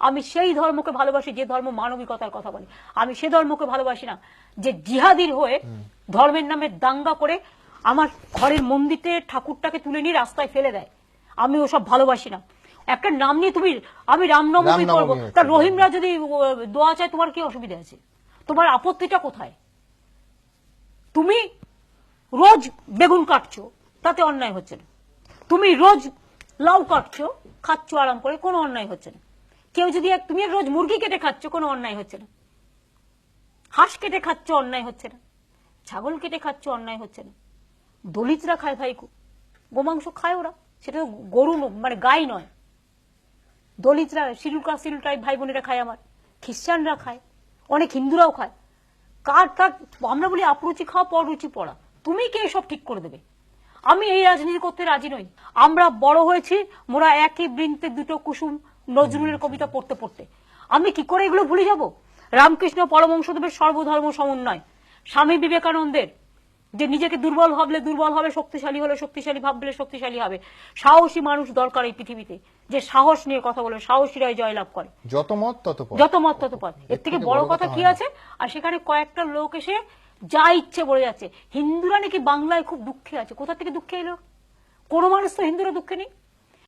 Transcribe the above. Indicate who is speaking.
Speaker 1: আমি সেই ধর্মকে ভালোবাসি যে ধর্ম মানবিকতার কথা বলে। আমি সে ধর্মকে ভালোবাসি না যে জিহাদির হয়ে ধর্মের নামে দাঙ্গা করে আমার ঘরের মন্দিরে ঠাকুরটাকে তুলে নিয়ে রাস্তায় ফেলে দেয়। আমি ওসব ভালোবাসি না। একটা নাম নিয়ে তুমি আমি রামনবমী
Speaker 2: রামনবমী
Speaker 1: করব তা রহিমরা যদি দোয়া চায় তোমার কি অসুবিধা আছে? তোমার আপত্তিটা কোথায়? তুমি রোজ বেগুন কাটছো তাতে অন্যায় হচ্ছে না। তুমি রোজ লাউ কাটছো খাচ্ছ আরাম করে কোনো অন্যায় হচ্ছে না। কেউ যদি তুমি রোজ মুরগি কেটে খাচ্ছ, কোনো অন্যায় হচ্ছে না। হাঁস কেটে খাচ্ছ, অন্যায় হচ্ছে না। ছাগল কেটে খাচ্ছ, অন্যায় হচ্ছে না। দলিতরা খায় ভাই গোমাংস খায় ওরা। সেটা গরু মানে গাই নয়। দলিতরা শিরুল কাস্ট ভাই বোনেরা খায় আমার। খ্রিস্টানরা খায়। অনেক হিন্দুরাও খায়। কার কার, আমরা বলি আপরুচি খাওয়া পররুচি পড়া। তুমি কে সব ঠিক করে দেবে? আমি এই রাজনীতি করতে রাজি নই। আমরা বড় হয়েছি, মোরা একই বৃন্তে দুটো কুসুম। নজরুলের কবিতা পড়তে পড়তে। আমি কি করে এগুলো ভুলে যাব? রামকৃষ্ণ পরমংশদেবের সর্বধর্ম সমন্বয়। স্বামী বিবেকানন্দের যে নিজেকে দুর্বল ভাবলে দুর্বল হবে শক্তিশালী হলে শক্তিশালী ভাবলে শক্তিশালী হবে। সাহসী মানুষ দরকার এই পৃথিবীতে। যে সাহস নিয়ে কথা বলে সাহসীরাই জয়লাভ করে।
Speaker 2: যত মত তত পথ।
Speaker 1: যত মত তত পথ। এর থেকে বড় কথা কি আছে? আর সেখানে কয়েকটা লোক এসে যা ইচ্ছে বলে যাচ্ছে। হিন্দুরা নাকি বাংলায় খুব দুঃখে আছে। কোথা থেকে দুঃখে এলো? কোনো মানুষ তো হিন্দুরা দুঃখে নেই।